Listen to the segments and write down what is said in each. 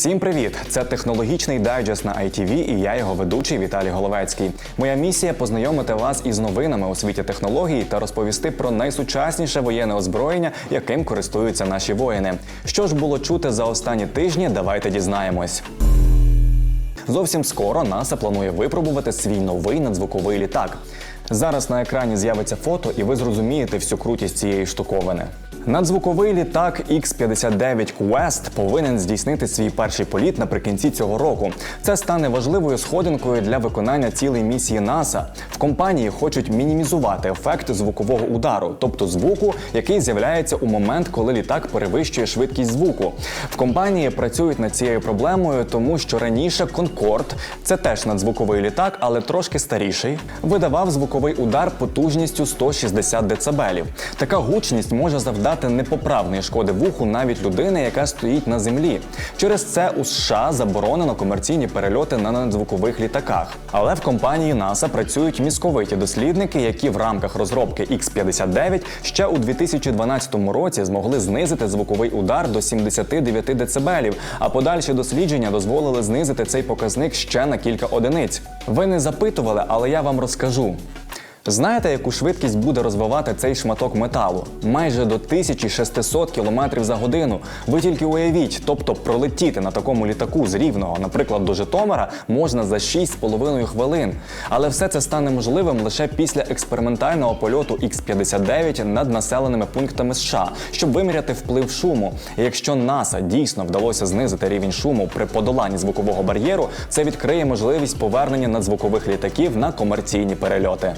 Всім привіт! Це технологічний дайджест на ITV і я його ведучий Віталій Головецький. Моя місія познайомити вас із новинами у світі технологій та розповісти про найсучасніше воєнне озброєння, яким користуються наші воїни. Що ж було чути за останні тижні? Давайте дізнаємось. Зовсім скоро НАСА планує випробувати свій новий надзвуковий літак. Зараз на екрані з'явиться фото, і ви зрозумієте всю крутість цієї штуковини. Надзвуковий літак X-59 Quest повинен здійснити свій перший політ наприкінці цього року. Це стане важливою сходинкою для виконання цілей місії НАСА. В компанії хочуть мінімізувати ефект звукового удару, тобто звуку, який з'являється у момент, коли літак перевищує швидкість звуку. В компанії працюють над цією проблемою, тому що раніше Concorde, це теж надзвуковий літак, але трошки старіший, видавав звуковий удар потужністю 160 дБ. Така гучність може завдати непоправної шкоди вуху навіть людини, яка стоїть на землі. Через це у США заборонено комерційні перельоти на надзвукових літаках. Але в компанії НАСА працюють місковиті дослідники, які в рамках розробки X-59 ще у 2012 році змогли знизити звуковий удар до 79 дБ, а подальші дослідження дозволили знизити цей показник ще на кілька одиниць. Ви не запитували, але я вам розкажу. Знаєте, яку швидкість буде розвивати цей шматок металу? Майже до 1600 км за годину. Ви тільки уявіть, тобто пролетіти на такому літаку з рівного, наприклад, до Житомира, можна за 6,5 хвилин. Але все це стане можливим лише після експериментального польоту X-59 над населеними пунктами США, щоб виміряти вплив шуму. І якщо НАСА дійсно вдалося знизити рівень шуму при подоланні звукового бар'єру, це відкриє можливість повернення надзвукових літаків на комерційні перельоти.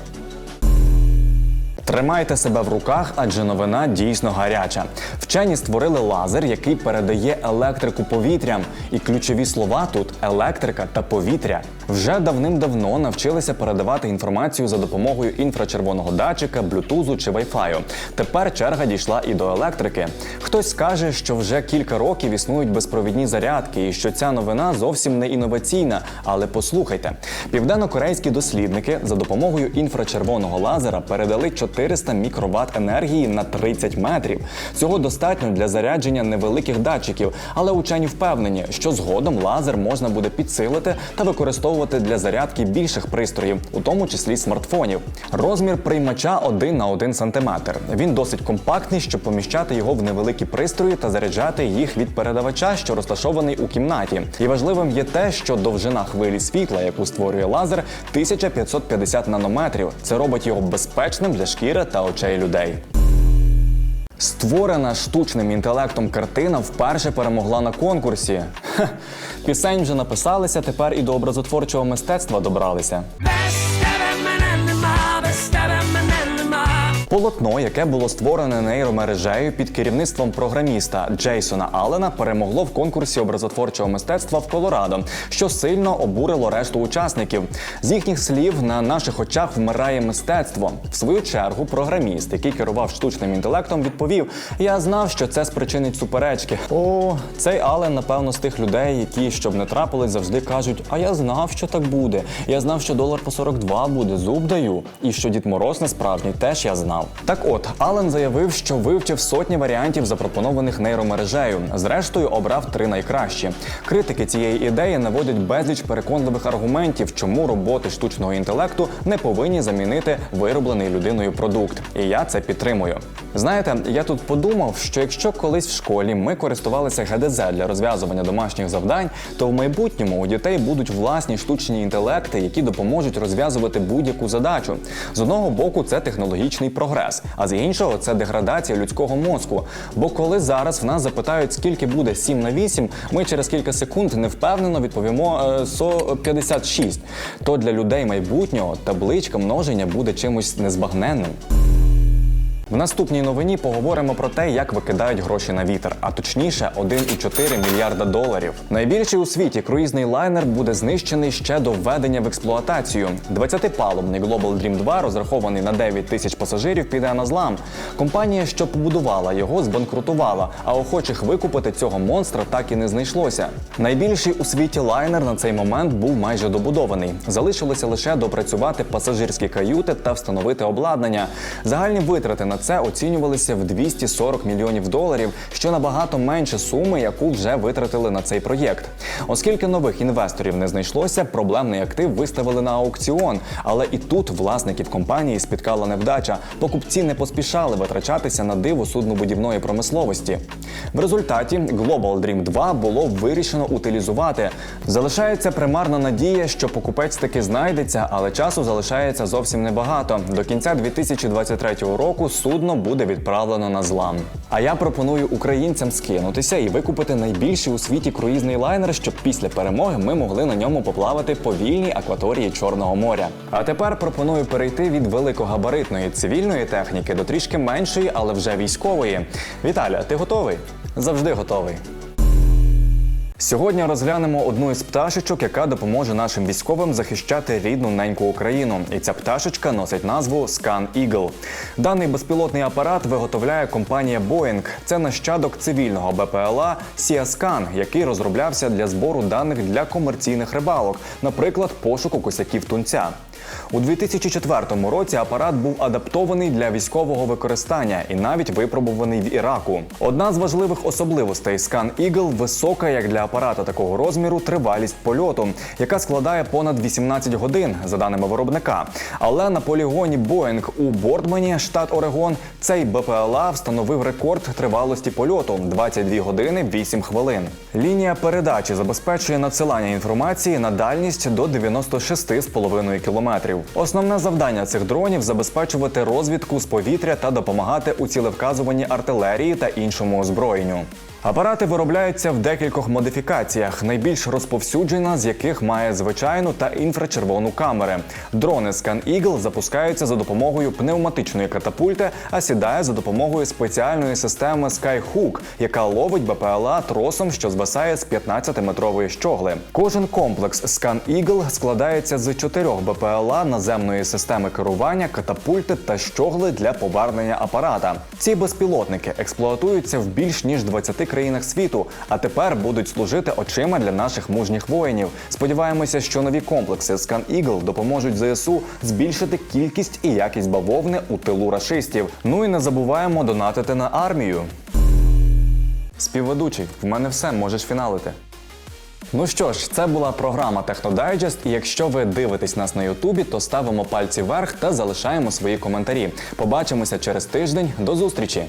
Тримайте себе в руках, адже новина дійсно гаряча. Вчені створили лазер, який передає електрику повітрям. І ключові слова тут електрика та повітря. Вже давним-давно навчилися передавати інформацію за допомогою інфрачервоного датчика, блютузу чи вайфаю. Тепер черга дійшла і до електрики. Хтось скаже, що вже кілька років існують безпровідні зарядки, і що ця новина зовсім не інноваційна. Але послухайте, південно-корейські дослідники за допомогою інфрачервоного лазера передали 400 мікроватт енергії на 30 метрів. Цього достатньо для зарядження невеликих датчиків, але учені впевнені, що згодом лазер можна буде підсилити та використовувати для зарядки більших пристроїв, у тому числі смартфонів. Розмір приймача 1 на 1 см. Він досить компактний, щоб поміщати його в невеликі пристрої та заряджати їх від передавача, що розташований у кімнаті. І важливим є те, що довжина хвилі світла, яку створює лазер, 1550 нанометрів. Це робить його безпечним для шкіри та очей людей. Створена штучним інтелектом картина вперше перемогла на конкурсі. Хе, пісень вже написалися, тепер і до образотворчого мистецтва добралися. Полотно, яке було створене нейромережею під керівництвом програміста Джейсона Аллена, перемогло в конкурсі образотворчого мистецтва в Колорадо, що сильно обурило решту учасників. З їхніх слів на наших очах вмирає мистецтво. В свою чергу, програміст, який керував штучним інтелектом, відповів: Я знав, що це спричинить суперечки. О, цей Аллен, напевно, з тих людей, які щоб не трапились, завжди кажуть: А я знав, що так буде. Я знав, що долар по 42 буде, зуб даю. І що Дід Мороз не справжній, теж я знав. Так от, Ален заявив, що вивчив сотні варіантів, запропонованих нейромережею. Зрештою, обрав три найкращі. Критики цієї ідеї наводять безліч переконливих аргументів, чому роботи штучного інтелекту не повинні замінити вироблений людиною продукт. І я це підтримую. Знаєте, я тут подумав, що якщо колись в школі ми користувалися ГДЗ для розв'язування домашніх завдань, то в майбутньому у дітей будуть власні штучні інтелекти, які допоможуть розв'язувати будь-яку задачу. З одного боку, це технологічний прогрес, а з іншого це деградація людського мозку. Бо коли зараз в нас запитають, скільки буде 7 на 8, ми через кілька секунд невпевнено відповімо е, «со 56. То для людей майбутнього табличка множення буде чимось незбагненним. В наступній новині поговоримо про те, як викидають гроші на вітер, а точніше 1,4 мільярда доларів. Найбільший у світі круїзний лайнер буде знищений ще до введення в експлуатацію. 20-палубний Global Dream 2, розрахований на 9 тисяч пасажирів, піде на злам. Компанія, що побудувала його, збанкрутувала, а охочих викупити цього монстра так і не знайшлося. Найбільший у світі лайнер на цей момент був майже добудований. Залишилося лише допрацювати пасажирські каюти та встановити обладнання. Загальні витрати на це оцінювалися в 240 мільйонів доларів, що набагато менше суми, яку вже витратили на цей проєкт. Оскільки нових інвесторів не знайшлося, проблемний актив виставили на аукціон. Але і тут власників компанії спіткала невдача. Покупці не поспішали витрачатися на диво суднобудівної промисловості. В результаті Global Dream 2 було вирішено утилізувати. Залишається примарна надія, що покупець таки знайдеться, але часу залишається зовсім небагато. До кінця 2023 року судно буде відправлено на злам. А я пропоную українцям скинутися і викупити найбільший у світі круїзний лайнер, щоб після перемоги ми могли на ньому поплавати по вільній акваторії Чорного моря. А тепер пропоную перейти від великогабаритної цивільної техніки до трішки меншої, але вже військової. Віталя, ти готовий? Завжди готовий. Сьогодні розглянемо одну із пташечок, яка допоможе нашим військовим захищати рідну неньку Україну. І ця пташечка носить назву Scan Eagle. Даний безпілотний апарат виготовляє компанія Boeing. Це нащадок цивільного БПЛА Сіаскан, який розроблявся для збору даних для комерційних рибалок, наприклад, пошуку косяків тунця. У 2004 році апарат був адаптований для військового використання і навіть випробуваний в Іраку. Одна з важливих особливостей Scan Eagle – висока, як для апарата такого розміру, тривалість польоту, яка складає понад 18 годин, за даними виробника. Але на полігоні Boeing у Бордмані, штат Орегон, цей БПЛА встановив рекорд тривалості польоту 22 години 8 хвилин. Лінія передачі забезпечує надсилання інформації на дальність до 96,5 кілометрів. Основне завдання цих дронів забезпечувати розвідку з повітря та допомагати у цілевказуванні артилерії та іншому озброєнню. Апарати виробляються в декількох модифікаціях, найбільш розповсюджена з яких має звичайну та інфрачервону камери. Дрони Scan Eagle запускаються за допомогою пневматичної катапульти, а сідає за допомогою спеціальної системи Skyhook, яка ловить БПЛА тросом, що звисає з 15-метрової щогли. Кожен комплекс Scan Eagle складається з чотирьох БПЛА наземної системи керування, катапульти та щогли для повернення апарата. Ці безпілотники експлуатуються в більш ніж 20 країнах світу, а тепер будуть служити очима для наших мужніх воїнів. Сподіваємося, що нові комплекси Scan Eagle допоможуть ЗСУ збільшити кількість і якість бавовни у тилу рашистів. Ну і не забуваємо донатити на армію. Співведучий, в мене все, можеш фіналити. Ну що ж, це була програма Технодайджест. І якщо ви дивитесь нас на Ютубі, то ставимо пальці вверх та залишаємо свої коментарі. Побачимося через тиждень. До зустрічі!